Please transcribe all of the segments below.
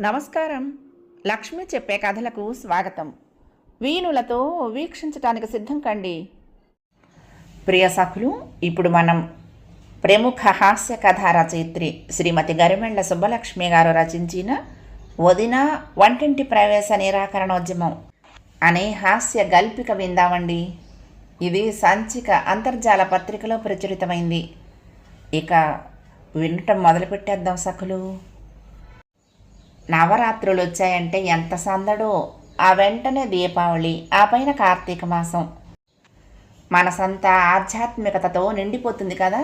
నమస్కారం. లక్ష్మి చెప్పే కథలకు స్వాగతం. వీణులతో వీక్షించటానికి సిద్ధం కండి. ప్రియ సఖులు ఇప్పుడు మనం ప్రముఖ హాస్య కథా రచయిత్రి శ్రీమతి గరిమెండ సుబ్బలక్ష్మి గారు రచించిన వదిన వంటింటి ప్రవేశ నిరాకరణోద్యమం అనే హాస్య గల్పిక విందామండి. ఇది సంచిక అంతర్జాల పత్రికలో ప్రచురితమైంది. ఇక వినటం మొదలుపెట్టేద్దాం సఖులు. నవరాత్రులు వచ్చాయంటే ఎంత సందడో. ఆ వెంటనే దీపావళి ఆ పైన కార్తీక మాసం. మనసంతా ఆధ్యాత్మికతతో నిండిపోతుంది కదా.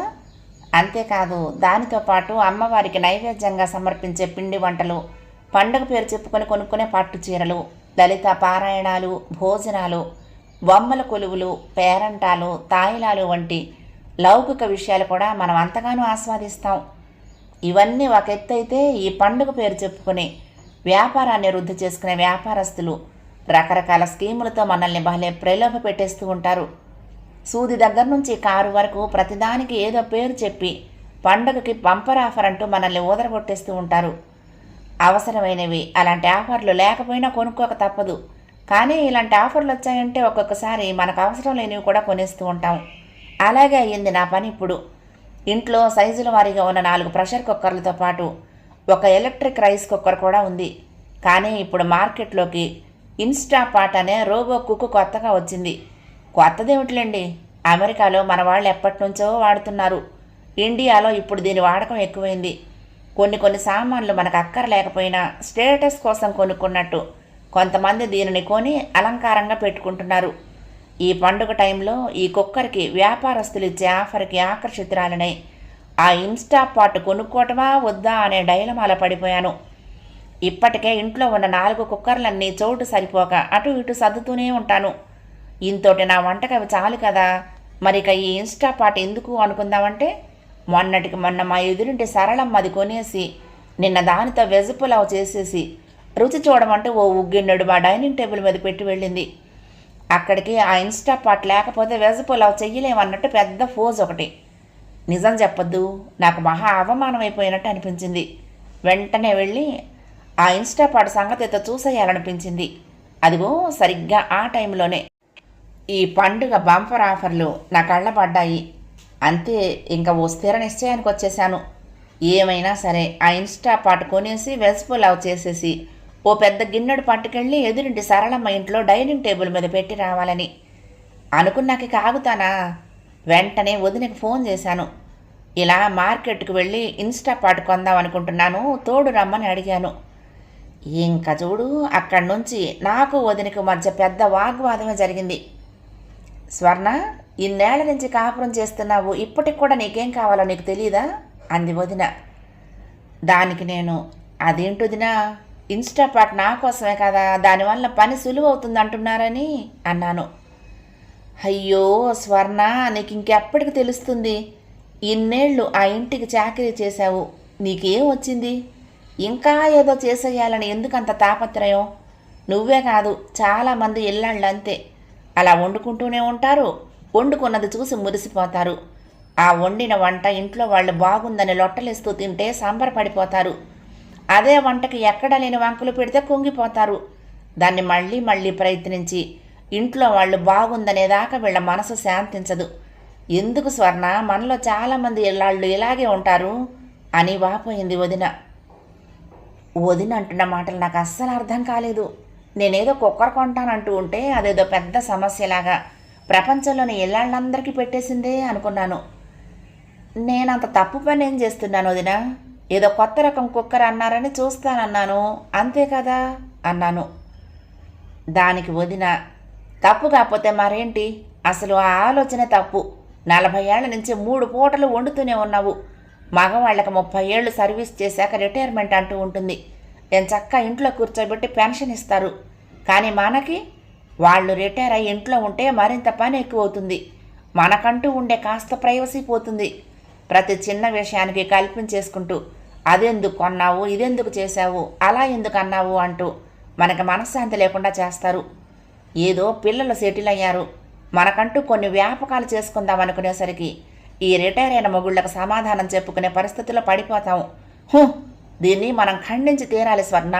అంతేకాదు దానితో పాటు అమ్మవారికి నైవేద్యంగా సమర్పించే పిండి వంటలు పండుగ పేరు చెప్పుకొని కొనుక్కునే పట్టు చీరలు లలిత పారాయణాలు భోజనాలు బొమ్మల కొలువులు పేరంటాలు తాయిలాలు వంటి లౌకిక విషయాలు కూడా మనం అంతగానో ఆస్వాదిస్తాం. ఇవన్నీ ఒక ఎత్తు అయితే ఈ పండుగ పేరు చెప్పుకుని వ్యాపారాన్ని వృద్ధి చేసుకునే వ్యాపారస్తులు రకరకాల స్కీములతో మనల్ని భలే ప్రలోభ పెట్టేస్తూ ఉంటారు. సూది దగ్గర నుంచి కారు వరకు ప్రతిదానికి ఏదో పేరు చెప్పి పండుగకి బంపర్ ఆఫర్ అంటూ మనల్ని ఊదరగొట్టేస్తూ ఉంటారు. అవసరమైనవి అలాంటి ఆఫర్లు లేకపోయినా కొనుక్కోక తప్పదు. కానీ ఇలాంటి ఆఫర్లు వచ్చాయంటే ఒక్కొక్కసారి మనకు అవసరం లేనివి కూడా కొనేస్తూ ఉంటాం. అలాగే అయ్యింది నా పని ఇప్పుడు. ఇంట్లో సైజుల వారీగా ఉన్న నాలుగు ప్రెషర్ కుక్కర్లతో పాటు ఒక ఎలక్ట్రిక్ రైస్ కుక్కర్ కూడా ఉంది. కానీ ఇప్పుడు మార్కెట్లోకి ఇన్స్టాపాట్ అనే రోబో కుక్ కొత్తగా వచ్చింది. కొత్తదేమిటిలేండి? అమెరికాలో మన వాళ్ళు ఎప్పటి నుంచో వాడుతున్నారు. ఇండియాలో ఇప్పుడు దీని వాడకం ఎక్కువైంది. కొన్ని కొన్ని సామాన్లు మనకు అక్కర లేకపోయినా స్టేటస్ కోసం కొనుక్కున్నట్టు కొంతమంది దీనిని కొని అలంకారంగా పెట్టుకుంటున్నారు. ఈ పండుగ టైంలో ఈ కుక్కర్కి వ్యాపారస్తులు ఇచ్చే ఆఫర్కి ఆకర్షితురాలనై ఆ ఇన్స్టా పాట్ కొనుక్కోవటమా వద్దా? అనే డైలమాల పడిపోయాను. ఇప్పటికే ఇంట్లో ఉన్న నాలుగు కుక్కర్లన్నీ చోటు సరిపోక అటు ఇటు సర్దుతూనే ఉంటాను. ఇంతోటి నా వంటకవి చాలు కదా? మరి ఇక ఈ ఇన్స్టా పాట ఎందుకు అనుకుందామంటే మొన్నటికి మొన్న మా ఎదురింటి సరళమ్మది కొనేసి నిన్న దానితో వెజ్ పులావ్ చేసేసి రుచి చూడమంటే ఓ ఉగ్గిన్నెడు మా డైనింగ్ టేబుల్ మీద పెట్టి వెళ్ళింది. అక్కడికి ఆ ఇన్స్టా పాట్ లేకపోతే వెజ్ పులావ్ చెయ్యలేమన్నట్టు పెద్ద ఫోజ్ ఒకటి. నిజం చెప్పొద్దు నాకు మహా అవమానం అయిపోయినట్టు అనిపించింది. వెంటనే వెళ్ళి ఆ ఇన్స్టా సంగతి సంగతితో చూసేయాలనిపించింది. అదిగో సరిగ్గా ఆ టైంలోనే ఈ పండుగ బంపర్ ఆఫర్లు నా కళ్ళ పడ్డాయి. అంతే ఇంకా ఓ స్థిర నిశ్చయానికి వచ్చేసాను ఏమైనా సరే ఆ ఇన్స్టా పాట్ కొనేసి వెజ్ పులావ్ చేసేసి ఓ పెద్ద గిన్నెడు పట్టుకెళ్ళి ఎదురింటి సరళమ్మ ఇంట్లో డైనింగ్ టేబుల్ మీద పెట్టి రావాలని. అనుకున్నాక కాగుతానా వెంటనే వదినకి ఫోన్ చేశాను. ఇలా మార్కెట్కు వెళ్ళి ఇన్స్టా పాట్ కొందాం అనుకుంటున్నాను తోడు రమ్మని అడిగాను. ఇంకా చూడు అక్కడి నుంచి నాకు వదినకు మధ్య పెద్ద వాగ్వాదమే జరిగింది. స్వర్ణ ఇన్నేళ్ళ నుంచి కాపురం చేస్తున్నావు ఇప్పటికి కూడా నీకేం కావాలో నీకు తెలియదా అంది వదిన. దానికి నేను అదేంటొదినా ఇన్స్టాపాట్ నా కోసమే కదా దానివల్ల పని సులువు అవుతుంది అంటున్నారని అన్నాను. అయ్యో స్వర్ణ నీకు ఇంకెప్పటికి తెలుస్తుంది. ఇన్నేళ్ళు ఆ ఇంటికి చాకరీ చేశావు. నీకేం వచ్చింది? ఇంకా ఏదో చేసేయాలని ఎందుకంత తాపత్రయం? నువ్వే కాదు చాలామంది ఇళ్ళళ్ళు అంతే అలా వండుకుంటూనే ఉంటారు. వండుకున్నది చూసి మురిసిపోతారు. ఆ వండిన వంట ఇంట్లో వాళ్ళు బాగుందని లొట్టలేస్తూ తింటే సంబరపడిపోతారు. అదే వంటకి ఎక్కడ లేని వంకలు పెడితే కుంగిపోతారు. దాన్ని మళ్ళీ మళ్ళీ ప్రయత్నించి ఇంట్లో వాళ్ళు బాగుందనేదాకా వీళ్ళ మనసు శాంతించదు. ఎందుకు స్వర్ణ? మనలో చాలామంది ఇళ్ళాళ్ళు ఇలాగే ఉంటారు అని వాపోయింది వదిన. వదిన అంటున్న మాటలు నాకు అస్సలు అర్థం కాలేదు. నేనేదో కుక్కర్ కొంటానంటూ ఉంటే అదేదో పెద్ద సమస్యలాగా ప్రపంచంలోని ఇళ్ళాళ్ళందరికీ పెట్టేసిందే అనుకున్నాను. నేనంత తప్పు పని ఏం చేస్తున్నాను వదినా? ఏదో కొత్త రకం కుక్కర్ అన్నారని చూస్తానన్నాను. అంతే కదా? అన్నాను. దానికి వదిన తప్పు కాకపోతే మరేంటి? అసలు ఆ ఆలోచన తప్పు. నలభై ఏళ్ళ నుంచి మూడు పూటలు వండుతూనే ఉన్నావు. మగవాళ్ళకి ముప్పై ఏళ్ళు సర్వీస్ చేశాక రిటైర్మెంట్ అంటూ ఉంటుంది. నేను చక్క ఇంట్లో కూర్చోబెట్టి పెన్షన్ ఇస్తారు. కానీ మనకి వాళ్ళు రిటైర్ అయ్యి ఇంట్లో ఉంటే మరింత పని ఎక్కువ అవుతుంది మనకంటూ ఉండే కాస్త ప్రైవసీ పోతుంది. ప్రతి చిన్న విషయానికి కల్పించేసుకుంటూ అదెందుకు కొన్నావు ఇదెందుకు చేశావు? అలా ఎందుకు అన్నావు అంటూ మనకి మనశ్శాంతి లేకుండా చేస్తారు. ఏదో పిల్లలు సెటిల్ అయ్యారు. మనకంటూ కొన్ని వ్యాపకాలు చేసుకుందాం అనుకునేసరికి ఈ రిటైర్ అయిన మొగుళ్ళకు సమాధానం చెప్పుకునే పరిస్థితిలో పడిపోతాం. హూ దీన్ని మనం ఖండించి తీరాలి స్వర్ణ.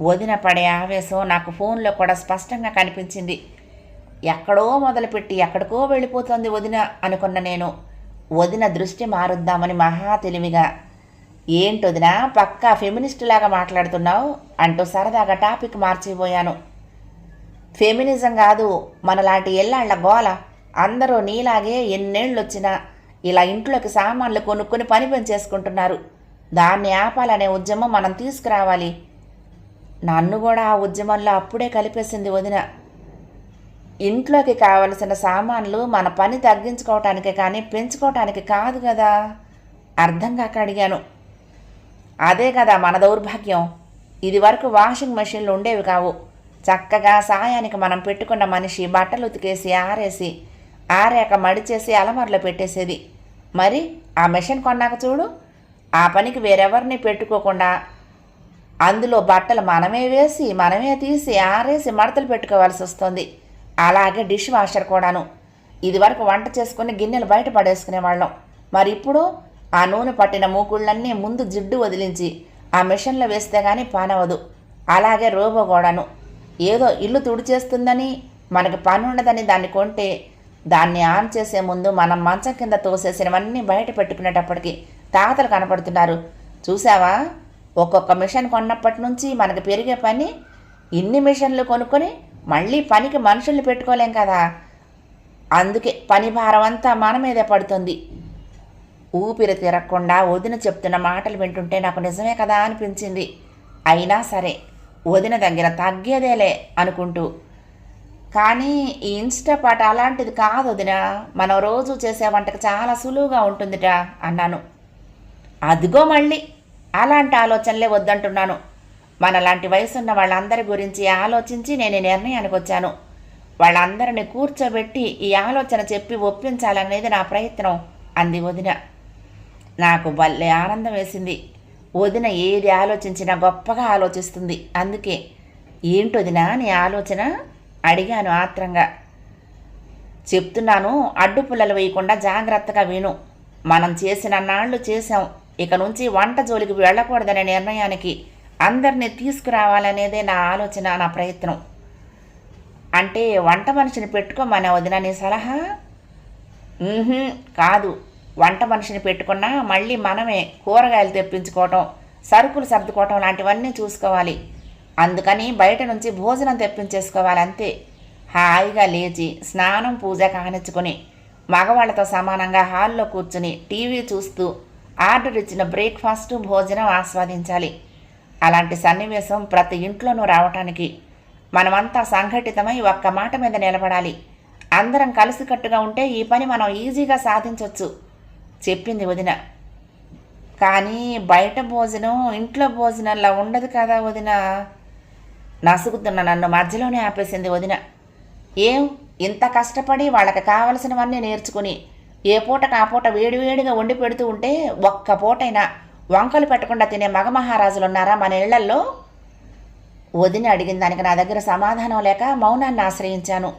వదిన పడే ఆవేశం నాకు ఫోన్లో కూడా స్పష్టంగా కనిపించింది. ఎక్కడో మొదలుపెట్టి ఎక్కడికో వెళ్ళిపోతుంది వదిన అనుకున్న నేను. వదిన దృష్టి మారుద్దామని మహా తెలివిగా ఏంటొదినా పక్కా ఫెమినిస్ట్ లాగా మాట్లాడుతున్నావు? అంటూ సరదాగా టాపిక్ మార్చిపోయాను. ఫెమినిజం కాదు మనలాంటి ఎల్లాళ్ళ గోల. అందరూ నీలాగే ఎన్నేళ్ళు వచ్చినా ఇలా ఇంట్లోకి సామాన్లు కొనుక్కొని పని పెంచేసుకుంటున్నారు దాన్ని ఆపాలనే ఉద్యమం మనం తీసుకురావాలి. నన్ను కూడా ఆ ఉద్యమంలో అప్పుడే కలిపేసింది వదిన. ఇంట్లోకి కావలసిన సామాన్లు మన పని తగ్గించుకోవటానికి కానీ పెంచుకోవటానికి కాదు కదా? అర్థం కాక అడిగాను. అదే కదా మన దౌర్భాగ్యం. ఇది వరకు వాషింగ్ మెషిన్లు ఉండేవి కావు. చక్కగా సాయానికి మనం పెట్టుకున్న మనిషి బట్టలు ఉతికేసి ఆరేసి ఆరాక మడిచేసి అలమరలో పెట్టేసేది. మరి ఆ మెషిన్ కొన్నాక చూడు ఆ పనికి వేరెవరిని పెట్టుకోకుండా అందులో బట్టలు మనమే వేసి మనమే తీసి ఆరేసి మడతలు పెట్టుకోవాల్సి వస్తుంది. అలాగే డిష్ వాషర్ కూడాను. ఇదివరకు వంట చేసుకుని గిన్నెలు బయట పడేసుకునేవాళ్ళం. మరి ఇప్పుడు ఆ నూనె పట్టిన మూకుళ్ళన్నీ ముందు జిడ్డు వదిలించి ఆ మిషన్లో వేస్తే కానీ పానవదు. అలాగే రోబో కూడాను ఏదో ఇల్లు తుడిచేస్తుందని మనకి పని ఉండదని దాన్ని కొంటే దాన్ని ఆన్ చేసే ముందు మనం మంచం కింద తోసేసినవన్నీ బయట పెట్టుకునేటప్పటికి తాతలు కనపడుతున్నారు. చూసావా ఒక్కొక్క మిషన్ కొన్నప్పటి నుంచి మనకి పెరిగే పని ఇన్ని మిషన్లు కొనుక్కొని మళ్ళీ పనికి మనుషుల్ని పెట్టుకోలేం కదా? అందుకే పని భారం అంతా మన మీదే పడుతుంది. ఊపిరి తిరగకుండా వదిన చెప్తున్న మాటలు వింటుంటే నాకు నిజమే కదా అనిపించింది. అయినా సరే వదిన దగ్గర తగ్గేదేలే అనుకుంటూ. కానీ ఈ ఇన్స్టాపాట అలాంటిది కాదు వదిన. మనం రోజు చేసే వంటకు చాలా సులువుగా ఉంటుందిట అన్నాను. అదిగో మళ్ళీ అలాంటి ఆలోచనలే వద్దంటున్నాను. మనలాంటి వయసున్న వాళ్ళందరి గురించి ఆలోచించి నేను నిర్ణయానికి వచ్చాను. వాళ్ళందరిని కూర్చోబెట్టి ఈ ఆలోచన చెప్పి ఒప్పించాలనేది నా ప్రయత్నం అంది వదిన. నాకు భలే ఆనందం వేసింది. వదిన ఏది ఆలోచించినా గొప్పగా ఆలోచిస్తుంది. అందుకే ఏంటొదినా నీ ఆలోచన? అడిగాను ఆత్రంగా. చెప్తున్నాను అడ్డుపుల్లలు వేయకుండా జాగ్రత్తగా విను. మనం చేసిన నాళ్ళు చేశాం. ఇక నుంచి వంట జోలికి వెళ్ళకూడదనే నిర్ణయానికి అందరినీ తీసుకురావాలనేదే నా ఆలోచన నా ప్రయత్నం. అంటే వంట మనిషిని పెట్టుకోమనే వదిన నీ సలహా? కాదు. వంట మనిషిని పెట్టుకున్నా మళ్ళీ మనమే కూరగాయలు తెప్పించుకోవటం సరుకులు సర్దుకోవటం లాంటివన్నీ చూసుకోవాలి. అందుకని బయట నుంచి భోజనం తెప్పించేసుకోవాలి అంతే. హాయిగా లేచి స్నానం పూజ కానిచ్చుకొని మగవాళ్ళతో సమానంగా హాల్లో కూర్చుని టీవీ చూస్తూ ఆర్డర్ ఇచ్చిన బ్రేక్ఫాస్ట్ భోజనం ఆస్వాదించాలి. అలాంటి సన్నివేశం ప్రతి ఇంట్లోనూ రావటానికి మనమంతా సంఘటితమై ఒక్క మాట మీద నిలబడాలి. అందరం కలిసికట్టుగా ఉంటే ఈ పని మనం ఈజీగా సాధించవచ్చు చెప్పింది వదిన. కానీ బయట భోజనం ఇంట్లో భోజనంలా ఉండదు కదా వదిన. నసుగుతున్న నన్ను మధ్యలోనే ఆపేసింది వదిన. ఏం? ఇంత కష్టపడి వాళ్ళకి కావలసినవన్నీ నేర్చుకుని ఏ పూటకు ఆ పూట వేడివేడిగా వండి పెడుతూ ఉంటే ఒక్క పూటైనా వంకలు పెట్టకుండా తినే మగ మహారాజులు ఉన్నారా మన ఇళ్ళల్లో? వదిన అడిగిన దానికి నా దగ్గర సమాధానం లేక మౌనాన్ని ఆశ్రయించాను.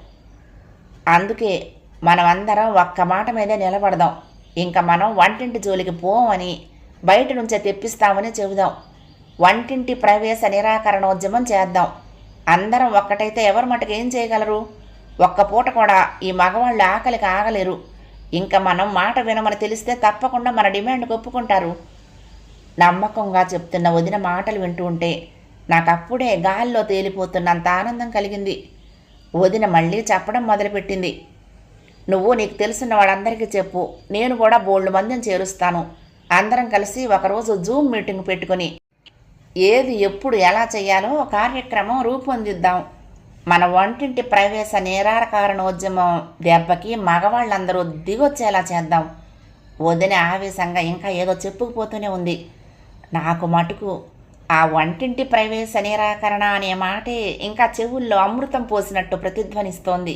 అందుకే మనమందరం ఒక్క మాట మీదే నిలబడదాం. ఇంకా మనం వంటింటి జోలికి పోవని బయట నుంచే తెప్పిస్తామని చెబుదాం. వంటింటి ప్రవేశ నిరాకరణోద్యమం చేద్దాం. అందరం ఒక్కటైతే ఎవరి మటుకు ఏం చేయగలరు? ఒక్క పూట కూడా ఈ మగవాళ్ళు ఆకలికి ఆగలేరు. ఇంకా మనం మాట వినమని తెలిస్తే తప్పకుండా మన డిమాండ్ ఒప్పుకుంటారు. నమ్మకంగా చెప్తున్న వదిన మాటలు వింటూ ఉంటే నాకు అప్పుడే గాల్లో తేలిపోతున్నంత ఆనందం కలిగింది. వదిన మళ్ళీ చెప్పడం మొదలుపెట్టింది. నువ్వు నీకు తెలిసిన వాళ్ళందరికీ చెప్పు. నేను కూడా బోల్డ్ మందిని చేరుస్తాను. అందరం కలిసి ఒకరోజు జూమ్ మీటింగ్ పెట్టుకొని ఏది ఎప్పుడు ఎలా చేయాలో కార్యక్రమం రూపొందిద్దాం. మన వంటింటి ప్రవేశ నిరాకారణోద్యమం దెబ్బకి మగవాళ్ళందరూ దిగొచ్చేలా చేద్దాం. వదిన ఆవేశంగా ఇంకా ఏదో చెప్పుకుపోతూనే ఉంది. నాకు మటుకు ఆ వంటింటి ప్రవేశ నిరాకరణ అనే మాటే ఇంకా చెవుల్లో అమృతం పోసినట్టు ప్రతిధ్వనిస్తోంది.